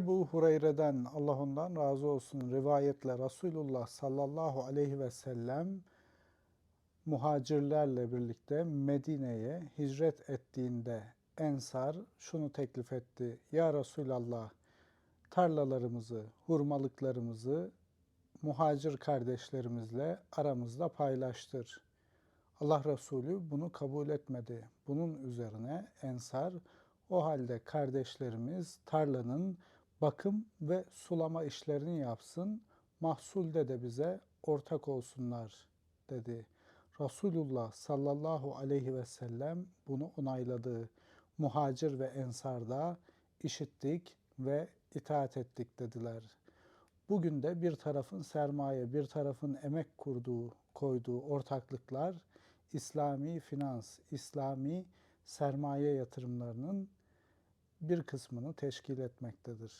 Ebu Hureyre'den Allah ondan razı olsun rivayetle Resulullah sallallahu aleyhi ve sellem muhacirlerle birlikte Medine'ye hicret ettiğinde Ensar şunu teklif etti. Ya Resulallah tarlalarımızı, hurmalıklarımızı muhacir kardeşlerimizle aramızda paylaştır. Allah Resulü bunu kabul etmedi. Bunun üzerine Ensar o halde kardeşlerimiz tarlanın bakım ve sulama işlerini yapsın, mahsulde de bize ortak olsunlar dedi. Resulullah sallallahu aleyhi ve sellem bunu onayladı. Muhacir ve ensar da işittik ve itaat ettik dediler. Bugün de bir tarafın sermaye, bir tarafın emek kurduğu, koyduğu ortaklıklar İslami finans, İslami sermaye yatırımlarının bir kısmını teşkil etmektedir.